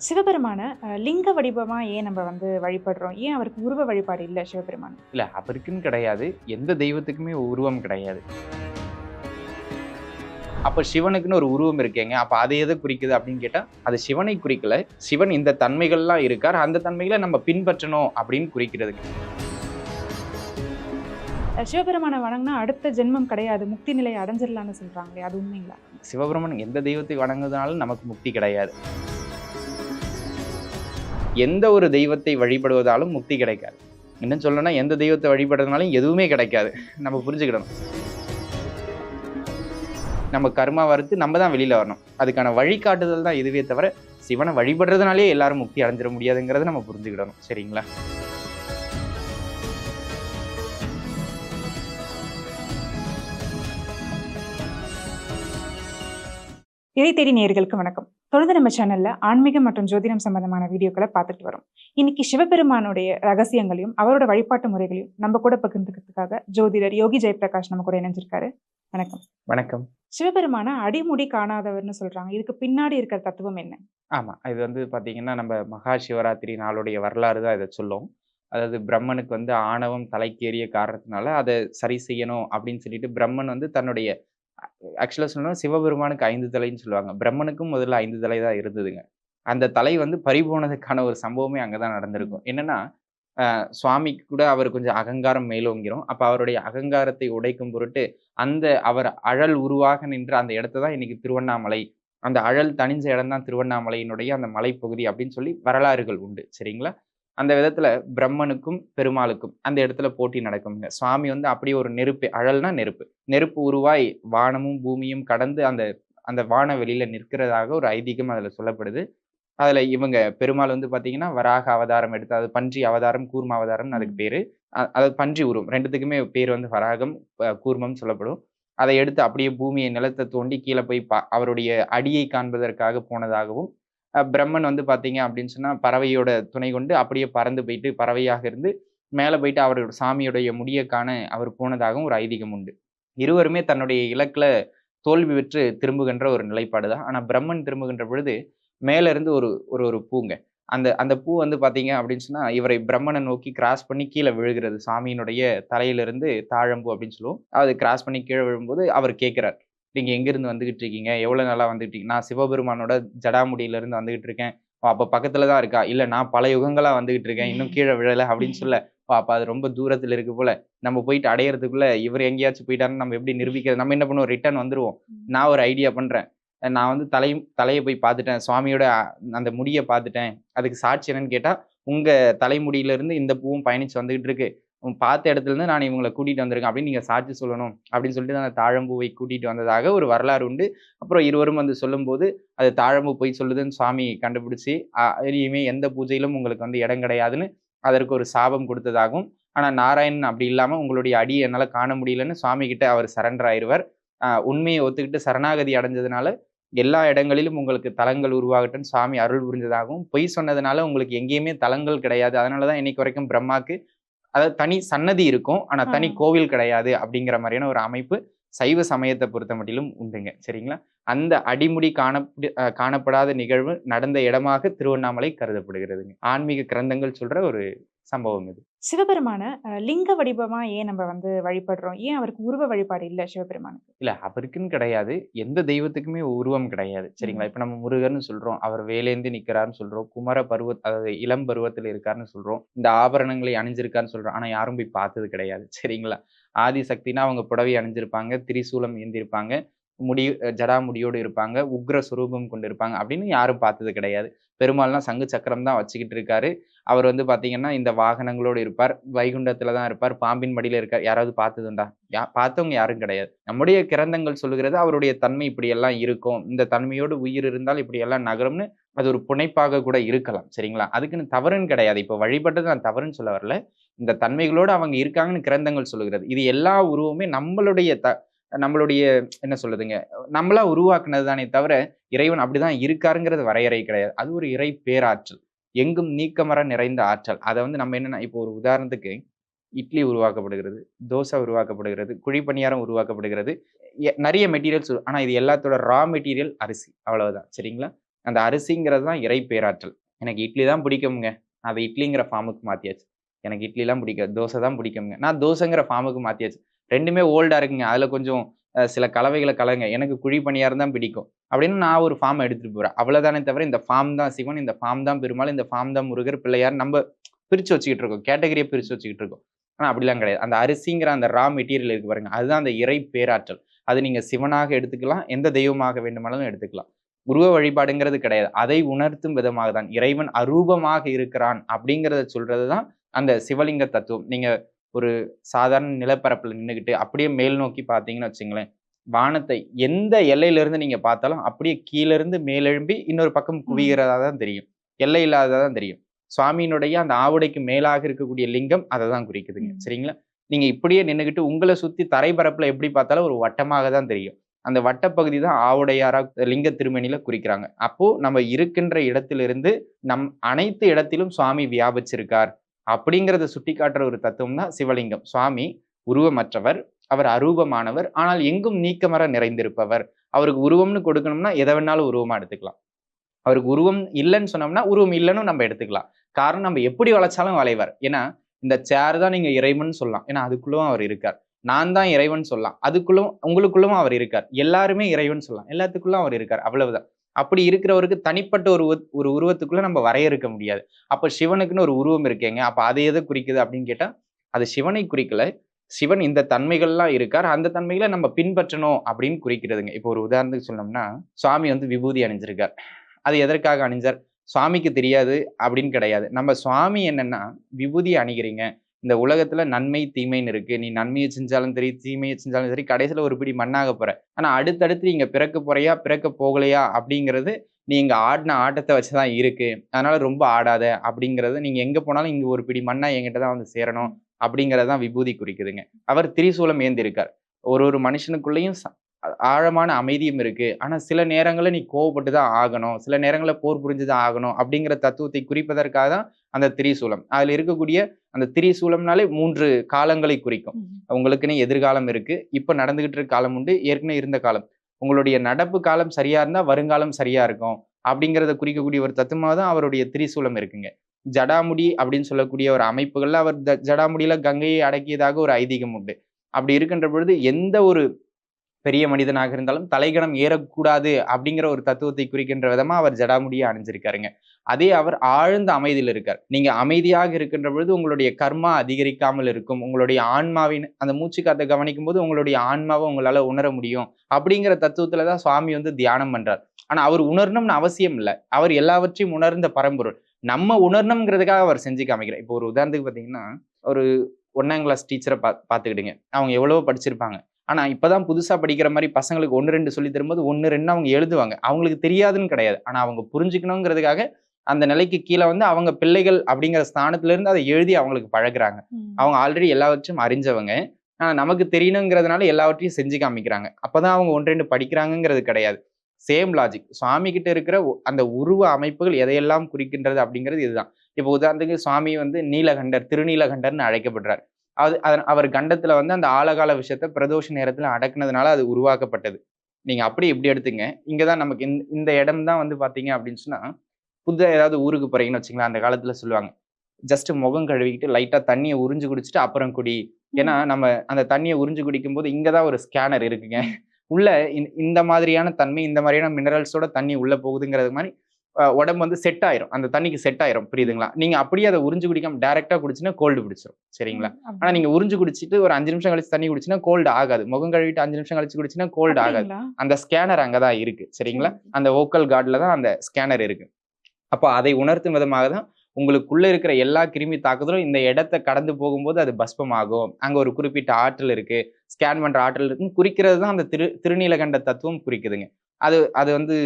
சிவபெருமான லிங்க வடிவமா ஏன் நம்ம வந்து வழிபடுறோம்? ஏன் அவருக்கு உருவ வழிபாடு இல்லை சிவபெருமான்? இல்லை அவருக்குன்னு கிடையாது. எந்த தெய்வத்துக்குமே உருவம் கிடையாது. அப்போ சிவனுக்குன்னு ஒரு உருவம் இருக்கேங்க. அப்போ அது எதை குறிக்குது அப்படின்னு கேட்டால் அது சிவனை குறிக்கல. சிவன் இந்த தன்மைகள்லாம் இருக்கார். அந்த தன்மைகளை நம்ம பின்பற்றணும் அப்படின்னு குறிக்கிறதுங்க அஹ், சிவபெருமானை வணங்கினா அடுத்த ஜென்மம் கிடையாது. முக்தி நிலையை அடைஞ்சிடலாம்னு சொல்றாங்களே அது உண்மைங்களா? சிவபெருமன் எந்த தெய்வத்தை வணங்குவதனாலும் நமக்கு முக்தி கிடையாது. எந்த ஒரு தெய்வத்தை வழிபடுவதாலும் முக்தி கிடைக்காது. என்ன சொல்லணும்னா எந்த தெய்வத்தை வழிபடுறதுனாலும் எதுவுமே கிடைக்காது. நம்ம புரிஞ்சுக்கிடணும் நம்ம கர்மா வறுத்து நம்ம தான் வெளியில வரணும். அதுக்கான வழிகாட்டுதல் தான் இதுவே தவிர சிவனை வழிபடுறதுனாலே எல்லாரும் முக்தி அடைஞ்சிட முடியாதுங்கிறத நம்ம புரிஞ்சுக்கிடணும். சரிங்களா? இதை தேடி நேர்களுக்கு வணக்கம். தொடர்ந்து நம்ம சேனல்ல ஆன்மீகம் மற்றும் ஜோதிடம் சம்பந்தமான வீடியோக்களை பார்த்துட்டு வரோம். இன்னைக்கு சிவபெருமானுடைய ரகசியங்களையும் அவரோட வழிபாட்டு முறைகளையும் நம்ம கூட பகிர்ந்துக்கிறதுக்காக ஜோதிடர் யோகி ஜெயபிரகாஷ் நம்ம கூட இணைஞ்சிருக்காரு. வணக்கம். வணக்கம். சிவபெருமான அடிமுடி காணாதவர்னு சொல்றாங்க. இதுக்கு பின்னாடி இருக்கிற தத்துவம் என்ன? ஆமா. இது வந்து பாத்தீங்கன்னா நம்ம மகா சிவராத்திரி நாளுடைய வரலாறு தான் இதை சொல்லும். அதாவது பிரம்மனுக்கு வந்து ஆணவம் தலைக்கேறிய காரணத்தினால அதை சரி செய்யணும் அப்படின்னு சொல்லிட்டு பிரம்மன் வந்து தன்னுடைய ஆக்சுவலாக சொல்லணும் சிவபெருமானுக்கு ஐந்து தலைன்னு சொல்லுவாங்க. பிரம்மனுக்கும் முதல்ல ஐந்து தலை தான் இருந்ததுங்க. அந்த தலை வந்து பறிபோனதுக்கான ஒரு சம்பவமே அங்கே தான் நடந்திருக்கும். என்னென்னா சுவாமிக்கு கூட அவர் கொஞ்சம் அகங்காரம் மேலோங்கிறோம் அப்போ அவருடைய அகங்காரத்தை உடைக்கும் பொருட்டு அந்த அவர் அழல் உருவாக நின்ற அந்த இடத்த தான் இன்னைக்கு திருவண்ணாமலை அந்த அழல் தனிஞ்ச இடம் தான் திருவண்ணாமலையினுடைய அந்த மலைப்பகுதி அப்படின்னு சொல்லி வரலாறுகள் உண்டு. சரிங்களா? அந்த விதத்துல பிரம்மனுக்கும் பெருமாளுக்கும் அந்த இடத்துல போட்டி நடக்குங்க சுவாமி வந்து அப்படியே ஒரு நெருப்பு அழல்னா நெருப்பு. நெருப்பு உருவாய் வானமும் பூமியும் கடந்து அந்த அந்த வான வெளியில நிற்கிறதாக ஒரு ஐதீகம் அதுல சொல்லப்படுது. அதுல இவங்க பெருமாள் வந்து பாத்தீங்கன்னா வராக அவதாரம் எடுத்து அது பன்றி அவதாரம் கூர்ம அவதாரம்னு அதுக்கு பேரு. அ- அது பன்றி உருவம். ரெண்டுத்துக்குமே பேர் வந்து வராகம் கூர்மம் சொல்லப்படும். அதை எடுத்து அப்படியே பூமியை நிலத்தை தோண்டி கீழே போய் பா அவருடைய அடியை காண்பதற்காக போனதாகவும் பிரம்மன் வந்து பார்த்தீங்க அப்படின்னு சொன்னால் பறவையோட துணை கொண்டு அப்படியே பறந்து போயிட்டு பறவையாக இருந்து மேலே போயிட்டு அவரோட சாமியுடைய முடியை காண அவர் போனதாகவும் ஒரு ஐதீகம் உண்டு. இருவருமே தன்னுடைய இலக்கில் தோல்வி பெற்று திரும்புகின்ற ஒரு நிலைப்பாடு தான் ஆனால் பிரம்மன் திரும்புகின்ற பொழுது மேலேருந்து ஒரு ஒரு ஒரு பூங்க. அந்த அந்த பூ வந்து பார்த்தீங்க அப்படின்னு சொன்னால் இவரை பிரம்மனை நோக்கி கிராஸ் பண்ணி கீழே விழுகிறது. சாமியினுடைய தலையிலிருந்து தாழம்பூ அப்படின்னு சொல்லுவோம். அது கிராஸ் பண்ணி கீழே விழும்போது அவர் கேட்குறார். நீங்க எங்கிருந்து வந்துகிட்டு இருக்கீங்க? எவ்வளவு நாளா வந்துகிட்டு இருக்கீங்க? நான் சிவபெருமானோட ஜடாமுடியில இருந்து வந்துகிட்டு இருக்கேன். அப்ப பக்கத்துல தான் இருக்கா? இல்ல நான் பல யுகங்களா வந்துகிட்டு இருக்கேன். இன்னும் கீழே விழல அப்படின்னு சொல்ல. அப்ப அது ரொம்ப தூரத்துல இருக்கு போல. நம்ம போயிட்டு அடையறதுக்குள்ள இவர் எங்கேயாச்சும் போயிட்டாருன்னு நம்ம எப்படி நிரூபிக்கிறது? நம்ம என்ன பண்ணுவோம்? ரிட்டர்ன் வந்துருவோம். நான் ஒரு ஐடியா பண்றேன். நான் வந்து தலை தலையை போய் பார்த்துட்டேன். சுவாமியோட அந்த முடியை பார்த்துட்டேன். அதுக்கு சாட்சி என்னன்னு கேட்டா உங்க தலைமுடியில இருந்து இந்த பூவும் பயணிச்சு வந்துகிட்டு இருக்கு. பார்த்த இடத்துல இருந்து நான் இவங்களை கூட்டிட்டு வந்திருக்கேன் அப்படின்னு நீங்க சாட்சி சொல்லணும் அப்படின்னு சொல்லிட்டு அந்த தாழம்பூவை கூட்டிட்டு வந்ததாக ஒரு வரலாறு உண்டு. அப்புறம் இருவரும் வந்து சொல்லும்போது அது தாழம்பூ போய் சொல்லுதுன்னு சுவாமி கண்டுபிடிச்சு இனிமே எந்த பூஜையிலும் உங்களுக்கு வந்து இடம் கிடையாதுன்னு அதற்கு ஒரு சாபம் கொடுத்ததாகவும் ஆனா நாராயணன் அப்படி இல்லாம உங்களுடைய அடியை என்னால காண முடியலன்னு சுவாமி கிட்ட அவர் சரண்டர் ஆயிடுவார். உண்மையை ஒத்துக்கிட்டு சரணாகதி அடைஞ்சதுனால எல்லா இடங்களிலும் உங்களுக்கு தலங்கள் உருவாகட்டும்னு சுவாமி அருள் புரிஞ்சதாகவும் பொய் சொன்னதுனால உங்களுக்கு எங்கேயுமே தலங்கள் கிடையாது. அதனாலதான் இன்னைக்கு வரைக்கும் பிரம்மாக்கு அதாவது தனி சன்னதி இருக்கும். ஆனா தனி. கோவில் கிடையாது அப்படிங்கிற மாதிரியான ஒரு அமைப்பு சைவ சமயத்தை பொறுத்த மட்டிலும் உண்டுங்க. சரிங்களா? அந்த அடிமுடி அஹ் காணப்படாத நிகழ்வு நடந்த இடமாக திருவண்ணாமலை கருதப்படுகிறதுங்க. ஆன்மீக கிரந்தங்கள் சொல்ற ஒரு சம்பவம் இது. சிவபெருமான லிங்க வடிவமா ஏன் நம்ம வந்து வழிபடுறோம்? ஏன் அவருக்கு உருவ வழிபாடு இல்லை சிவபெருமானுக்கு? இல்ல அவருக்குன்னு கிடையாது. எந்த தெய்வத்துக்குமே உருவம் கிடையாது. சரிங்களா? இப்ப நம்ம முருகர்னு சொல்றோம். அவர் வேலேந்தி நிக்கிறாருன்னு சொல்றோம். குமர பருவத் அதாவது இளம் பருவத்துல இருக்காருன்னு சொல்றோம். இந்த ஆபரணங்களை அணிஞ்சிருக்காருன்னு சொல்றோம். ஆனா யாரும் போய் பார்த்தது கிடையாது. சரிங்களா? ஆதி சக்தினா அவங்க புடவை அணிஞ்சிருப்பாங்க திரிசூலம் ஏந்திருப்பாங்க. முடி ஜடா முடியோடு இருப்பாங்க. உக்ர சுரூபம் கொண்டு இருப்பாங்க அப்படின்னு யாரும் பார்த்தது கிடையாது. பெருமாள்லாம் சங்கு சக்கரம் தான் வச்சுக்கிட்டு இருக்காரு. அவர் வந்து பார்த்தீங்கன்னா இந்த வாகனங்களோடு இருப்பார். வைகுண்டத்தில் தான் இருப்பார். பாம்பின் மடியில் இருக்கார். யாராவது பார்த்ததுண்டா? யா பார்த்தவங்க யாரும் கிடையாது. நம்முடைய கிரந்தங்கள் சொல்லுகிறது அவருடைய தன்மை இப்படியெல்லாம் இருக்கும். இந்த தன்மையோடு உயிர் இருந்தால் இப்படியெல்லாம் நகரம்னு நகரும்னு அது ஒரு புனைப்பாக கூட இருக்கலாம். சரிங்களா? அதுக்குன்னு தவறுன்னு கிடையாது. இப்போ வழிபட்டது நான் தவறுன்னு சொல்ல வரல. இந்த தன்மைகளோடு அவங்க இருக்காங்கன்னு கிரந்தங்கள் சொல்லுகிறது. இது எல்லா உருவமே நம்மளுடைய த நம்மளுடைய என்ன சொல்லுதுங்க நம்மளா உருவாக்குனது தானே தவிர இறைவன் அப்படிதான் இருக்காருங்கிறது வரையறை கிடையாது. அது ஒரு இறை பேராற்றல். எங்கும் நீக்கமர நிறைந்த ஆற்றல். அதை வந்து நம்ம என்னன்னா இப்போ ஒரு உதாரணத்துக்கு இட்லி உருவாக்கப்படுகிறது தோசை உருவாக்கப்படுகிறது குழிப்பணியாரம் உருவாக்கப்படுகிறது. எ- நிறைய மெட்டீரியல்ஸ் ஆனால் இது எல்லாத்தோட ரா மெட்டீரியல் அரிசி அவ்வளவுதான். சரிங்களா? அந்த அரிசிங்கிறது தான் இறை பேராற்றல். எனக்கு இட்லி தான் பிடிக்குங்க அதை இட்லிங்கிற ஃபார்முக்கு மாற்றியாச்சு எனக்கு இட்லிலாம் பிடிக்காது தோசை தான் பிடிக்குங்க நான் தோசைங்கிற ஃபார்முக்கு மாற்றியாச்சு ரெண்டுமே ஓல்டாக இருக்குங்க. அதில் கொஞ்சம் சில கலவைகளை கலங்க. எனக்கு குழி பணியாரம் தான் பிடிக்கும். அப்படின்னு நான் ஒரு ஃபார்ம் எடுத்துகிட்டு போகிறேன் அவ்வளோதானே தவிர இந்த ஃபார்ம் தான் சிவன் இந்த ஃபார்ம் தான் பெருமாள் இந்த ஃபார்ம் தான் முருகர் பிள்ளையார் நம்ம பிரித்து வச்சுக்கிட்டு இருக்கோம். கேட்டகரியை பிரித்து வச்சுக்கிட்டு இருக்கோம். ஆனால் அப்படிலாம் கிடையாது. அந்த அரிசிங்கிற அந்த ரா மெட்டீரியல் இருக்கு பாருங்க அதுதான் அந்த இறை பேராற்றல். அது நீங்கள் சிவனாக எடுத்துக்கலாம் எந்த தெய்வமாக வேண்டுமானாலும் எடுத்துக்கலாம். உருவ வழிபாடுங்கிறது கிடையாது. அதை உணர்த்தும் விதமாக தான் இறைவன் அரூபமாக இருக்கிறான் அப்படிங்கிறத சொல்றது தான் அந்த சிவலிங்க தத்துவம். நீங்கள் ஒரு சாதாரண நிலப்பரப்புல நின்றுக்கிட்டு அப்படியே மேல் நோக்கி பார்த்தீங்கன்னு வச்சுங்களேன் வானத்தை எந்த எல்லையில இருந்து நீங்க பார்த்தாலும் அப்படியே கீழ இருந்து மேலெழும்பி இன்னொரு பக்கம் குவிகிறதா தான் தெரியும். எல்லை இல்லாததா தான் தெரியும். சுவாமியினுடைய அந்த ஆவுடைக்கு மேலாக இருக்கக்கூடிய லிங்கம் அதை தான் குறிக்குதுங்க. சரிங்களா? நீங்க இப்படியே நின்றுக்கிட்டு உங்களை சுத்தி தரைப்பரப்புல எப்படி பார்த்தாலும் ஒரு வட்டமாக தான் தெரியும். அந்த வட்டப்பகுதி தான் ஆவுடையாரா லிங்க திருமணியில குறிக்கிறாங்க. அப்போ நம்ம இருக்கின்ற இடத்திலிருந்து நம் அனைத்து இடத்திலும் சுவாமி வியாபிச்சிருக்கார். அப்படிங்கிறத சுட்டி காட்டுற ஒரு தத்துவம் தான் சிவலிங்கம். சுவாமி உருவமற்றவர் அவர் அரூபமானவர் ஆனால் எங்கும் நீக்கமர நிறைந்திருப்பவர். அவருக்கு உருவம்னு கொடுக்கணும்னா எதை வேணாலும் உருவமா எடுத்துக்கலாம். அவருக்கு உருவம் இல்லைன்னு சொன்னோம்னா உருவம் இல்லைன்னு நம்ம எடுத்துக்கலாம். காரணம் நம்ம எப்படி வளைச்சாலும் வளைவார். ஏன்னா இந்த சேர் தான் நீங்க இறைவன் சொல்லலாம். ஏன்னா அதுக்குள்ளவும் அவர் இருக்கார். நான் தான் இறைவன் சொல்லலாம். அதுக்குள்ளும் உங்களுக்குள்ளும் அவர் இருக்கார். எல்லாருமே இறைவன் சொல்லலாம். எல்லாத்துக்குள்ளும் அவர் இருக்கார். அவ்வளவுதான். அப்படி இருக்கிறவருக்கு தனிப்பட்ட ஒரு ஒரு உருவத்துக்குள்ள நம்ம வரையறுக்க முடியாது. அப்போ சிவனுக்குன்னு ஒரு உருவம் இருக்கேங்க. அப்போ அது எதை குறிக்குது அப்படின்னு கேட்டால் அது சிவனை குறிக்கல. சிவன் இந்த தன்மைகள்லாம் இருக்கார். அந்த தன்மைகளை நம்ம பின்பற்றணும் அப்படின்னு குறிக்கிறதுங்க. இப்போ ஒரு உதாரணத்துக்கு சொன்னோம்னா சுவாமி வந்து விபூதி அணிஞ்சிருக்கார். அது எதற்காக அணிஞ்சார்? சுவாமிக்கு தெரியாது அப்படின்னு கிடையாது. நம்ம சுவாமி என்னன்னா விபூதி அணிகிறீங்க. இந்த உலகத்துல நன்மை தீமைன்னு இருக்கு. நீ நன்மையை செஞ்சாலும் சரி தீமையை செஞ்சாலும் சரி கடைசியில ஒரு பிடி மண்ணாக போற. ஆனா அடுத்தடுத்து நீங்க பிறக்க போறையா பிறக்க போகலையா அப்படிங்கிறது நீங்க ஆடின ஆட்டத்தை வச்சுதான் இருக்கு. அதனால ரொம்ப ஆடாத அப்படிங்கறது நீங்க எங்க போனாலும் இங்க ஒரு பிடி மண்ணா என்கிட்ட தான் வந்து சேரணும் அப்படிங்கறதான் விபூதி குறிக்குதுங்க. அவர் திரிசூலம் ஏந்திருக்கார். ஒரு ஒரு மனுஷனுக்குள்ளேயும் ச- ஆழமான அமைதியும் இருக்கு. ஆனா சில நேரங்களில் நீ கோவப்பட்டு தான் ஆகணும். சில நேரங்களில் போர் புரிஞ்சு தான் ஆகணும் அப்படிங்கிற தத்துவத்தை குறிப்பதற்காக தான் அந்த திரிசூலம். அதுல இருக்கக்கூடிய அந்த திரிசூலம்னாலே மூன்று காலங்களை குறிக்கும். உங்களுக்குன்னு எதிர்காலம் இருக்கு. இப்ப நடந்துகிட்டு இருக்க காலம் உண்டு. ஏற்கனவே இருந்த காலம். உங்களுடைய நடப்பு காலம் சரியா இருந்தா வருங்காலம் சரியா இருக்கும் அப்படிங்கிறத குறிக்கக்கூடிய ஒரு தத்துவமாக தான் அவருடைய திரிசூலம் இருக்குங்க. ஜடாமுடி அப்படின்னு சொல்லக்கூடிய ஒரு அமைப்புகள்ல அவர் ஜடாமுடியில கங்கையை அடக்கியதாக ஒரு ஐதீகம் உண்டு. அப்படி இருக்கின்ற பொழுது எந்த ஒரு பெரிய மனிதனாக இருந்தாலும் தலைகணம் ஏறக்கூடாது அப்படிங்கிற ஒரு தத்துவத்தை குறிக்கின்ற விதமா அவர் ஜடாமுடியை அணிஞ்சிருக்காருங்க. அதே அவர் ஆழ்ந்த அமைதியில் இருக்கார். நீங்க அமைதியாக இருக்கின்ற பொழுது உங்களுடைய கர்மா அதிகரிக்காமல் இருக்கும். உங்களுடைய ஆன்மாவின் அந்த மூச்சு காத்தை கவனிக்கும் போது உங்களுடைய ஆன்மாவை உங்களால உணர முடியும் அப்படிங்கிற தத்துவத்துல தான் சுவாமி வந்து தியானம் பண்றார். ஆனா அவர் உணரணும்னு அவசியம் இல்லை. அவர் எல்லாவற்றையும் உணர்ந்த பரம்பொருள். நம்ம உணரணுங்கிறதுக்காக அவர் செஞ்சு காமிக்கிறார். இப்போ ஒரு உதாரணத்துக்கு பார்த்தீங்கன்னா ஒரு ஒன்னாம் கிளாஸ் டீச்சரை பா பார்த்துக்கிடுங்க அவங்க எவ்வளவோ படிச்சிருப்பாங்க. ஆனா இப்பதான் புதுசா படிக்கிற மாதிரி பசங்களுக்கு ஒன்று ரெண்டு சொல்லி தரும்போது ஒன்று ரெண்டு அவங்க எழுதுவாங்க. அவங்களுக்கு தெரியாதுன்னு கிடையாது. ஆனா அவங்க புரிஞ்சுக்கணுங்கிறதுக்காக அந்த நிலைக்கு கீழே வந்து அவங்க பிள்ளைகள் அப்படிங்கிற ஸ்தானத்துல இருந்து அதை எழுதி அவங்களுக்கு பழகுறாங்க. அவங்க ஆல்ரெடி எல்லாவற்றையும் அறிஞ்சவங்க. ஆனா நமக்கு தெரியணுங்கிறதுனால எல்லாவற்றையும் செஞ்சு காமிக்கிறாங்க. அப்பதான் அவங்க ஒன்று ரெண்டு படிக்கிறாங்கங்கிறது கிடையாது. சேம் லாஜிக் சுவாமி கிட்ட இருக்கிற அந்த உருவ அமைப்புகள் எதையெல்லாம் குறிக்கின்றது அப்படிங்கிறது இதுதான். இப்போ உதாரணத்துக்கு சுவாமி வந்து நீலகண்டர் திருநீலகண்டர்னு அழைக்கப்படுறார். அது அவர் கண்டத்துல வந்து அந்த ஆழகால விஷயத்த பிரதோஷ நேரத்துல அடக்குனதுனால அது உருவாக்கப்பட்டது. நீங்க அப்படி இப்படி எடுத்துங்க. இங்கதான் நமக்கு இந்த இந்த இடம் தான் வந்து பாத்தீங்க அப்படின்னு சொன்னா புது ஏதாவது ஊருக்கு போறீங்கன்னு வச்சுங்களேன் அந்த காலத்துல சொல்லுவாங்க. ஜஸ்ட் முகம் கழுவிக்கிட்டு லைட்டா தண்ணியை உறிஞ்சு குடிச்சிட்டு அப்புறம் குடி. ஏன்னா நம்ம அந்த தண்ணியை உறிஞ்சு குடிக்கும் போது இங்கதான் ஒரு ஸ்கேனர் இருக்குங்க. உள்ள இந்த- மாதிரியான தன்மை இந்த மாதிரியான மினரல்ஸோட தண்ணி உள்ள போகுதுங்கிறது மாதிரி உடம்பு வந்து செட் ஆயிரும். அந்த தண்ணிக்கு செட் ஆயிரும். புரியுதுங்களா? நீங்க அப்படியே அதை உறிஞ்சு குடிக்காம டைரக்டா குடிச்சுன்னா கோல்டு பிடிச்சிரும் சரிங்களா? ஆனா நீங்க உறிஞ்சு குடிச்சிட்டு ஒரு அஞ்சு நிமிஷம் கழிச்சு தண்ணி குடிச்சுன்னா கோல்டு ஆகாது. முகம் கழுவிட்டு அஞ்சு நிமிஷம் கழிச்சு குடிச்சுன்னா கோல்டு ஆகாது. அந்த ஸ்கேனர் அங்கதான் இருக்கு. சரிங்களா? அந்த வோக்கல் கார்டில் தான் அந்த ஸ்கேனர் இருக்கு. அப்போ அதை உணர்த்தும் விதமாக தான் உங்களுக்குள்ள இருக்கிற எல்லா கிருமி தாக்குதலும் இந்த இடத்த கடந்து போகும்போது அது பஸ்பமாகும். அங்க ஒரு குறிப்பிட்ட ஆற்றல் இருக்கு. ஸ்கேன் பண்ற ஆற்றல் இருக்குன்னு குறிக்கிறது தான் அந்த திரு திருநீலகண்ட தத்துவம் குறிக்குதுங்க. அது அது வந்து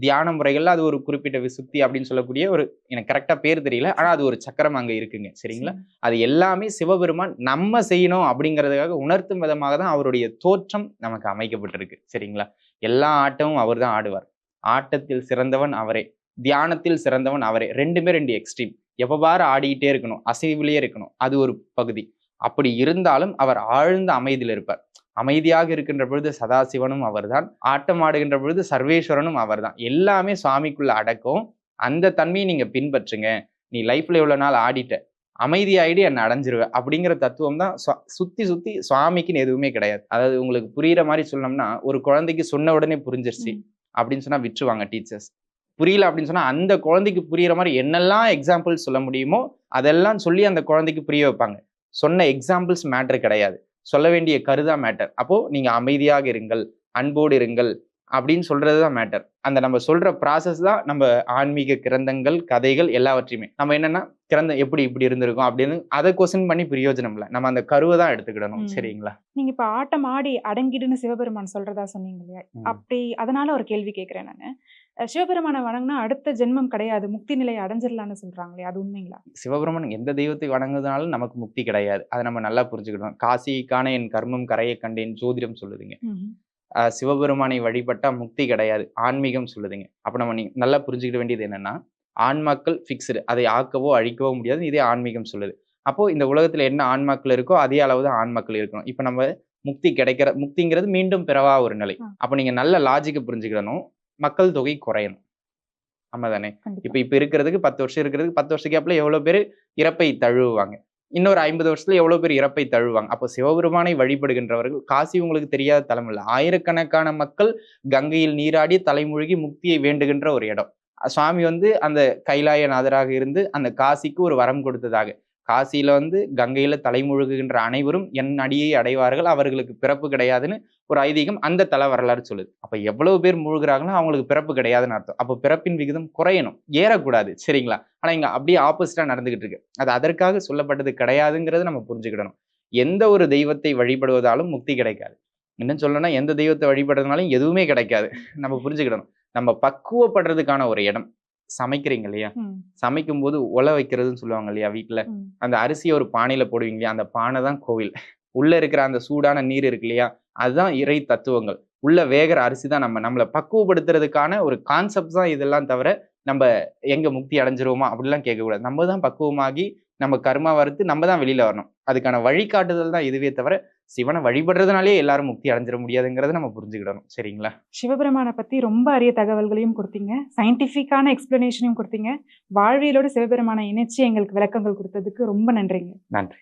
தியான முறைகள்ல அது ஒரு குறிப்பிட்ட விசுப்தி அப்படின்னு சொல்லக்கூடிய ஒரு எனக்கு கரெக்டா பேர் தெரியல. ஆனா அது ஒரு சக்கரம் அங்க இருக்குங்க. சரிங்களா? அது எல்லாமே சிவபெருமான் நம்ம செய்யணும் அப்படிங்கிறதுக்காக உணர்த்தும் விதமாக தான் அவருடைய தோற்றம் நமக்கு அமைக்கப்பட்டிருக்கு. சரிங்களா? எல்லா ஆட்டமும் அவர் தான் ஆடுவார். ஆட்டத்தில் சிறந்தவன் அவரே. தியானத்தில் சிறந்தவன் அவரே. ரெண்டுமே ரெண்டு எக்ஸ்ட்ரீம் பாரு ஆடிக்கிட்டே இருக்கணும். அசைவிலேயே இருக்கணும். அது ஒரு பகுதி. அப்படி இருந்தாலும் அவர் ஆழ்ந்த அமைதியில் இருப்பார். அமைதியாக இருக்கின்ற பொழுது சதாசிவனும் அவர்தான். ஆட்டம் ஆடுகின்ற பொழுது சர்வேஸ்வரனும் அவர்தான். எல்லாமே சுவாமிக்குள்ள அடக்கம். அந்த தன்மையை நீங்க பின்பற்றுங்க. நீ லைஃப்ல எவ்வளவு நாள் ஆடிட்ட. அமைதியாயிடு என்னை அடைஞ்சிருவ. அப்படிங்கிற தத்துவம் தான் சுத்தி சுத்தி சுவாமிக்குன்னு எதுவுமே கிடையாது. அதாவது உங்களுக்கு புரியுற மாதிரி சொல்லணும்னா ஒரு குழந்தைக்கு சொன்ன உடனே புரிஞ்சிருச்சு. அப்படின்னு சொன்னா விட்டுருவாங்க டீச்சர்ஸ் புரியல அப்படின்னு சொன்னா அந்த குழந்தைக்கு புரியுற மாதிரி என்னெல்லாம் எக்ஸாம்பிள் சொல்ல முடியுமோ அதெல்லாம் சொல்லி அந்த குழந்தைக்கு புரிய வைப்பாங்க. சொன்ன எக்ஸாம்பிள்ஸ் மேட்டர் கிடையாது. சொல்ல வேண்டிய கருதா மேட்டர் அப்போ நீங்க அமைதியாக இருங்கள் அன்போடு இருங்கள் அப்படின்னு சொல்றது தான் மேட்டர் அந்த நம்ம சொல்ற ப்ராசஸ் தான் நம்ம ஆன்மீக கிரந்தங்கள் கதைகள் எல்லாவற்றையுமே. நம்ம என்னன்னா கிரந்தம் எப்படி இப்படி இருந்திருக்கும் அப்படின்னு அதை கொஸ்டின் பண்ணி பிரயோஜனம் இல்லை. நம்ம அந்த கருவை தான் எடுத்துக்கிடணும். சரிங்களா? நீங்க இப்ப ஆட்டம் ஆடி அடங்கிடுன்னு சிவபெருமான் சொல்றதா சொன்னீங்க இல்லையா. அப்படி அதனால ஒரு கேள்வி கேட்கிறேன் நானு. சிவபெருமானை வணங்கினா அடுத்த ஜென்மம் கிடையாது. முக்தி நிலையை அடைஞ்சிடலாம்னு சொல்றாங்களே அது உண்மைங்களா? சிவபெருமன் எந்த தெய்வத்தை வணங்குறதுனாலும் நமக்கு முக்தி கிடையாது. அதை நம்ம நல்லா புரிஞ்சுக்கிடணும் காசிக்கான என் கர்மம் கரையை கண்டேன் ஜோதிடம் சொல்லுதுங்க. சிவபெருமானை வழிபட்டா முக்தி கிடையாது. ஆன்மீகம் சொல்லுதுங்க. அப்ப நம்ம நல்லா புரிஞ்சுக்கிட வேண்டியது என்னன்னா ஆன்மாக்கள் ஃபிக்ஸ்டு அதை ஆக்கவோ அழிக்கவோ முடியாது. இதே ஆன்மீகம் சொல்லுது. அப்போ இந்த உலகத்துல என்ன ஆன்மாக்கள் இருக்கோ அதே அளவு தான் ஆன்மாக்கள் இருக்கணும். இப்ப நம்ம முக்தி கிடைக்கிற முக்திங்கிறது மீண்டும் பிறவா ஒரு நிலை. அப்ப நீங்க நல்ல லாஜிக்கை புரிஞ்சுக்கிடணும். மக்கள் தொகை குறையணும். ஆமா தானே இப்ப இப்ப இருக்கிறதுக்கு பத்து வருஷம் இருக்கிறதுக்கு பத்து வருஷம் கேப்ல எவ்வளவு பேர் இறப்பை தழுவுவாங்க? இன்னொரு ஐம்பது வருஷத்துல எவ்வளவு பேர் இறப்பை தழுவாங்க அப்போ சிவபெருமானை வழிபடுகின்றவர்கள் காசி உங்களுக்கு தெரியாத தலம் இல்லை ஆயிரக்கணக்கான மக்கள் கங்கையில் நீராடி தலைமுழுகி முக்தியை வேண்டுகின்ற ஒரு இடம். சுவாமி வந்து அந்த கைலாயநாதராக இருந்து அந்த காசிக்கு ஒரு வரம் கொடுத்ததாக. காசியில வந்து கங்கையில தலைமுழுகுகின்ற அனைவரும் என் அடியை அடைவார்கள் அவர்களுக்கு பிறப்பு கிடையாதுன்னு ஒரு ஐதீகம் அந்த தல வரலாறு சொல்லுது. அப்ப எவ்வளவு பேர் முழுகிறாங்களோ அவங்களுக்கு பிறப்பு கிடையாதுன்னு அர்த்தம். அப்போ பிறப்பின் விகிதம் குறையணும். ஏறக்கூடாது. சரிங்களா? ஆனா இங்க அப்படியே ஆப்போசிட்டா நடந்துகிட்டு இருக்கு. அது அதற்காக சொல்லப்பட்டது கிடையாதுங்கிறத நம்ம புரிஞ்சுக்கிடணும். எந்த ஒரு தெய்வத்தை வழிபடுவதாலும் முக்தி கிடைக்காது. இன்னும் சொல்லணும்னா எந்த தெய்வத்தை வழிபடுறதுனாலும் எதுவுமே கிடைக்காது. நம்ம புரிஞ்சுக்கிடணும். நம்ம பக்குவப்படுறதுக்கான ஒரு இடம். சமைக்கிறீங்க இல்லையா? சமைக்கும் போது உல வைக்கிறதுன்னு சொல்லுவாங்க இல்லையா வீட்டுல. அந்த அரிசியை ஒரு பானையில போடுவீங்க இல்லையா? அந்த பானை தான் கோவில். உள்ள இருக்கிற அந்த சூடான நீர் இருக்கு இல்லையா? அதுதான் இறை தத்துவங்கள். உள்ள வேகிற அரிசி தான் நம்ம நம்மளை பக்குவப்படுத்துறதுக்கான ஒரு கான்செப்ட் தான் இதெல்லாம் தவிர நம்ம எங்க முக்தி அடைஞ்சிருவோமா? அப்படிலாம் கேட்கக்கூடாது. நம்ம தான் பக்குவமாகி நம்ம கர்மா வறுத்து நம்ம தான் வெளியில வரணும். அதுக்கான வழிகாட்டுதல் தான் இதுவே தவிர சிவனை வழிபடுறதுனாலே எல்லாரும் முக்தி அடைஞ்சிட முடியாதுங்கிறத நம்ம புரிஞ்சுக்கிடணும். சரிங்களா? சிவபெருமானை பத்தி ரொம்ப அரிய தகவல்களையும் கொடுத்தீங்க. சயின்டிஃபிக்கான எக்ஸ்பிளனேஷனையும் கொடுத்தீங்க. வாழ்வியலோட சிவபெருமானை இணைச்சு எங்களுக்கு விளக்கங்கள் கொடுத்ததுக்கு ரொம்ப நன்றிங்க. நன்றி.